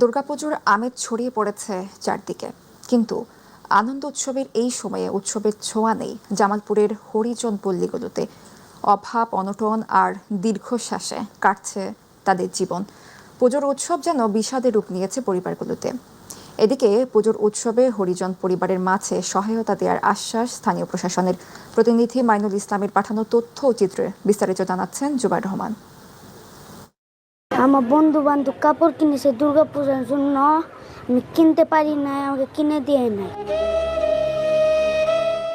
দুর্গাপুজোর আমেজ ছড়িয়ে পড়েছে চারদিকে। কিন্তু আনন্দ উৎসবের এই সময়ে উৎসবের ছোঁয়া নেই জামালপুরের হরিজন পল্লীগুলোতে। অভাব, অনটন আর দীর্ঘশ্বাসে কাটছে তাদের জীবন। পুজোর উৎসব যেন বিষাদে রূপ নিয়েছে পরিবারগুলোতে। এদিকে পুজোর উৎসবে হরিজন পরিবারের মাঝে সহায়তা দেওয়ার আশ্বাস স্থানীয় প্রশাসনের। প্রতিনিধি মাইনুল ইসলামের পাঠানো তথ্য ও চিত্রে বিস্তারিত জানাচ্ছেন জুবাইর রহমান। আমার বন্ধু বান্ধব কাপড় কিনেছে দুর্গা পূজার জন্য। আমি কিনতে পারি না আমাকে কিনে দিয়ে নাই।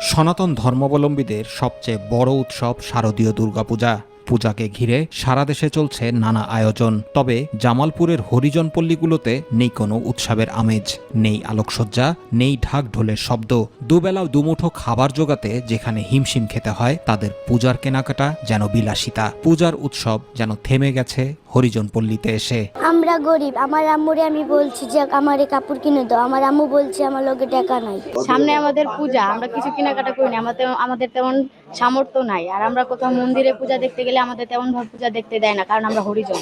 সনাতন ধর্মাবলম্বীদের সবচেয়ে বড় উৎসব শারদীয় দুর্গাপূজা। পূজাকে ঘিরে সারা দেশে চলছে নানা আয়োজন, তবে জামালপুরের হরিজন পল্লীগুলোতে নেই কোনো উৎসবের আমেজ। নেই আলোকসজ্জা, নেই ঢাক ঢোলের শব্দ। দুবেলা দুমুঠো খাবার জোগাতে যেখানে হিমশিম খেতে হয়, তাদের পূজার কেনাকাটা যেন বিলাসিতা। পূজার উৎসব যেন থেমে গেছে হরিজন পল্লীতে এসে। আমরা গরিব আমার আম্মুরে আমি বলছি যে আমারে এই কাপড় কিনে দাও। আমার আম্মু বলছে আমার লগে টাকা নাই। সামনে আমাদের পূজা আমরা কিছু কেনাকাটা করি না আমাদের আমাদের তেমন সামর্থ্য নাই। আর আমরা কোথাও মন্দিরে পূজা দেখতে গেলে আমাদের তেমন ভাবে পূজা দেখতে দেয় না কারণ আমরা হরিজন।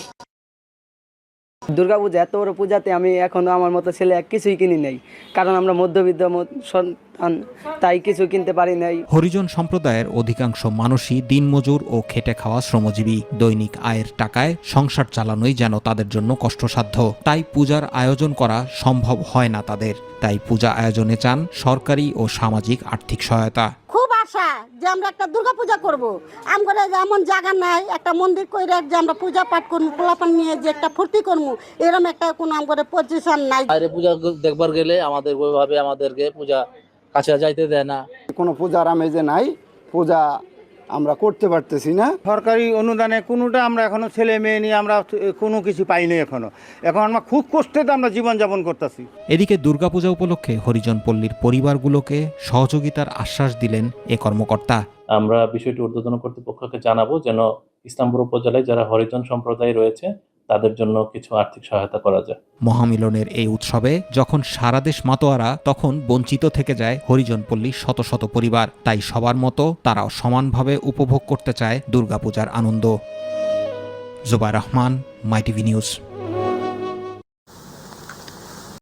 দুর্গাপূজা, এত বড় পূজাতে আমি এখনও আমার মতো ছেলে কিছুই কিনি নাই। কারণ আমরা মধ্যবিত্ত সন্তান, তাই কিছু কিনতে পারি নাই। হরিজন সম্প্রদায়ের অধিকাংশ মানুষই দিনমজুর ও খেটে খাওয়া শ্রমজীবী। দৈনিক আয়ের টাকায় সংসার চালানোই যেন তাদের জন্য কষ্টসাধ্য। তাই পূজার আয়োজন করা সম্ভব হয় না তাদের। তাই পূজা আয়োজনে চান সরকারি ও সামাজিক আর্থিক সহায়তা। আশা যে আমরা একটা দুর্গা পূজা করব আমরা এমন জায়গা নাই একটা মন্দির করে যে আমরা পূজা পাঠ করব পোলাপান নিয়ে যে একটা ফুর্তি করব এরকম একটা কোনো আমাদের পজিশন নাই। বাইরে পূজা দেখবার গেলে আমাদের ওইভাবে আমাদেরকে পূজা কাছে যাইতে দেয় না। কোনো পূজার আমেজে নাই পূজা আমরা করতে পারতেছি না। সরকারি অনুদানে কোনোটা আমরা এখনও ছেলে মেয়ে নিয়ে আমরা কোনো কিছু পাইনি এখনও এখন আমরা খুব কষ্টে তো আমরা জীবনযাপন করতেছি। এদিকে দুর্গাপূজা উপলক্ষে হরিজন পল্লীর পরিবারগুলোকে সহযোগিতার আশ্বাস দিলেন এ কর্মকর্তা। আমরা বিষয়টি ঊর্ধ্বতন কর্তৃপক্ষকে জানাব যেন ইসলামপুর উপজেলায় যারা হরিজন সম্প্রদায় রয়েছে তাদের জন্য কিছু আর্থিক সহায়তা করা যায়। মহামিলনের এই উৎসবে যখন সারা দেশ মাতোয়ারা, তখন বঞ্চিত থেকে যায় হরিজনপল্লী শত শত পরিবার। তাই সবার মতো তারাও সমানভাবে উপভোগ করতে চায় দুর্গাপূজার আনন্দ। Jubai Rahman MyTV news.